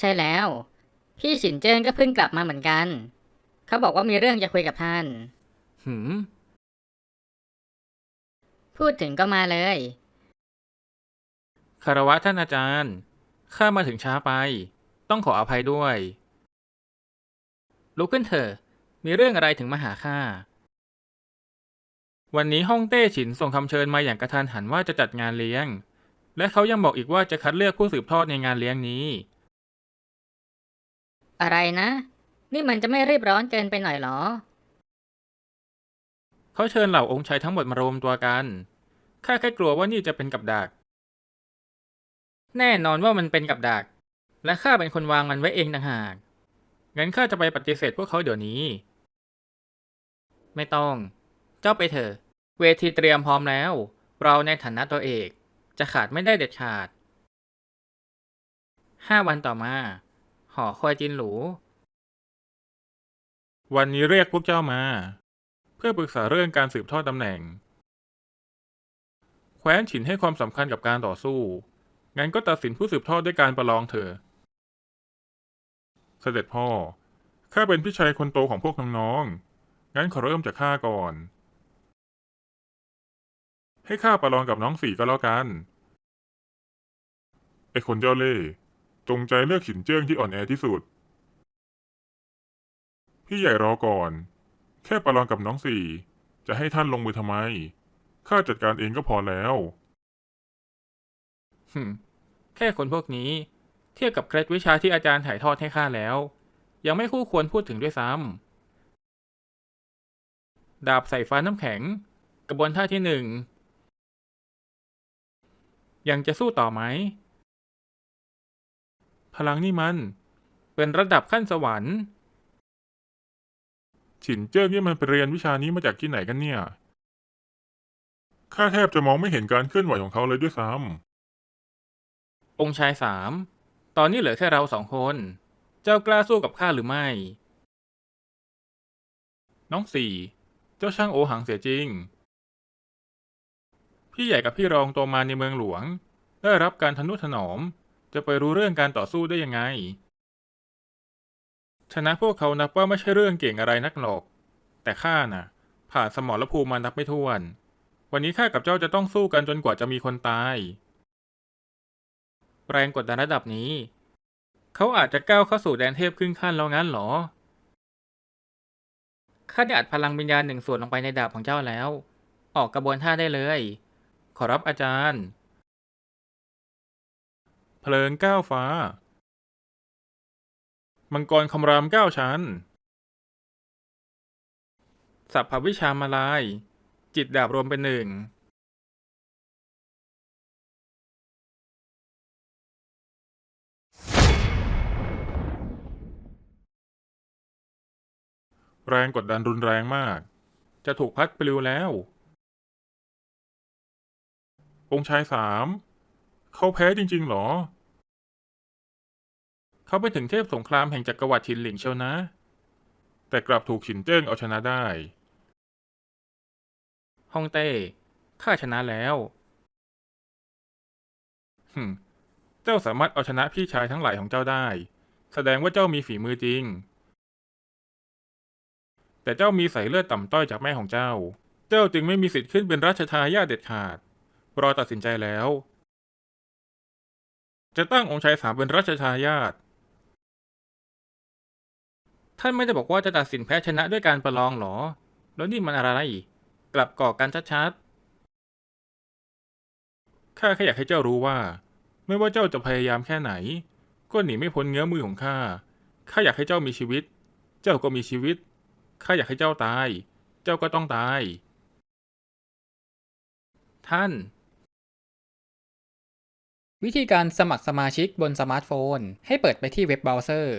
ใช่แล้ว พี่ฉินเจิ้งก็เพิ่งกลับมาเหมือนกัน เขาบอกว่ามีเรื่องจะคุยกับท่าน หืม พูดถึงก็มาเลย คารวะท่านอาจารย์ ข้ามาถึงช้าไป ต้องขออภัยด้วย ลุกขึ้นเถอะ มีเรื่องอะไรถึงมาหาข้า วันนี้ฮ่องเต้ฉินส่งคำเชิญมาอย่างกระทันหันว่าจะจัดงานเลี้ยง และเขายังบอกอีกว่าจะคัดเลือกผู้สืบทอดในงานเลี้ยงนี้ อะไรนะ นี่มันจะไม่รีบร้อนเกินไปหน่อยเหรอ เขาเชิญเหล่าองค์ชายทั้งหมดมารวมตัวกัน ข้าแค่กลัวว่านี่จะเป็นกับดัก แน่นอนว่ามันเป็นกับดัก และข้าเป็นคนวางมันไว้เองต่างหาก งั้นข้าจะไปปฏิเสธพวกเขาเดี๋ยวนี้ ไม่ต้อง เจ้าไปเถอะ เวทีเตรียมพร้อมแล้ว เราในฐานะตัวเอก จะขาดไม่ได้เด็ดขาด ห้าวันต่อมา หอคอยจินหรู วันนี้เรียกพวกเจ้ามา เพื่อปรึกษาเรื่องการสืบทอดตำแหน่ง แคว้นฉินให้ความสำคัญกับการต่อสู้ งั้นก็ตัดสินผู้สืบทอดด้วยการประลองเถอะ เสด็จพ่อ ข้าเป็นพี่ชายคนโตของพวกน้องๆ งั้นขอเริ่มจากข้าก่อน ให้ข้าประลองกับน้องสี่ก็แล้วกัน ไอคนเจ้าเล่ห์ จงใจเลือกฉินเจิ้งที่อ่อนแอที่สุด พี่ใหญ่รอก่อน แค่ประลองกับน้องสี่ จะให้ท่านลงมือทำไม ข้าจัดการเองก็พอแล้วหึมแค่คนพวกนี้ เทียบกับเคล็ดวิชาที่อาจารย์ถ่ายทอดให้ข้าแล้ว ยังไม่คู่ควรพูดถึงด้วยซ้ำดาบใส่ฟ้าน้ำแข็ง กระบวนท่าที่หนึ่งยังจะสู้ต่อไหม พลังนี่มัน เป็นระดับขั้นสวรรค์ฉินเจิ้งนี่มันไปเรียนวิชานี้มาจากที่ไหนกันเนี่ย ข้าแทบจะมองไม่เห็นการเคลื่อนไหวของเขาเลยด้วยซ้ำ องค์ชายสาม ตอนนี้เหลือแค่เราสองคน เจ้ากล้าสู้กับข้าหรือไม่ น้องสี่ เจ้าช่างโอหังเสียจริง พี่ใหญ่กับพี่รองโตมาในเมืองหลวง ได้รับการทนุถนอม จะไปรู้เรื่องการต่อสู้ได้ยังไง ชนะพวกเขานับว่าไม่ใช่เรื่องเก่งอะไรนักหรอก แต่ข้าน่ะ ผ่านสมรภูมิมานับไม่ถ้วน วันนี้ข้ากับเจ้าจะต้องสู้กันจนกว่าจะมีคนตาย แรงกดดันระดับนี้ เขาอาจจะก้าวเข้าสู่แดนเทพครึ่งขั้นแล้วงั้นหรอข้าได้อัดพลังวิญญาณหนึ่งส่วนลงไปในดาบของเจ้าแล้ว ออกกระบวนท่าได้เลย ขอรับอาจารย์ เพลิงก้าวฟ้า มังกรคำรามเก้าชั้น สัพพวิชามาลาย จิตดาบรวมเป็นหนึ่ง แรงกดดันรุนแรงมาก จะถูกพัดปลิวแล้ว องค์ชายสาม เขาแพ้จริง ๆ หรอ เขาไปถึงเทพสงครามแห่งจักรวรรดิชินหลิงเชียวนะ แต่กลับถูกฉินเจิ้งเอาชนะได้ฮ่องเต้ข้าชนะแล้วหึมเจ้าสามารถเอาชนะพี่ชายทั้งหลายของเจ้าได้ แสดงว่าเจ้ามีฝีมือจริง แต่เจ้ามีสายเลือดต่ำต้อยจากแม่ของเจ้า เจ้าจึงไม่มีสิทธิ์ขึ้นเป็นราชทายาทเด็ดขาด รอตัดสินใจแล้ว จะตั้งองค์ชายสามเป็นราชทายาท ท่านไม่ได้บอกว่าจะตัดสินแพ้ชนะด้วยการประลองหรอ แล้วนี่มันอะไร กลับก่อกันชัดๆ ข้าแค่อยากให้เจ้ารู้ว่า ไม่ว่าเจ้าจะพยายามแค่ไหน ก็หนีไม่พ้นเงื้อมือของข้า ข้าอยากให้เจ้ามีชีวิต เจ้าก็มีชีวิต ข้าอยากให้เจ้าตาย เจ้าก็ต้องตาย ท่าน วิธีการสมัครสมาชิกบนสมาร์ทโฟน ให้เปิดไปที่เว็บเบราว์เซอร์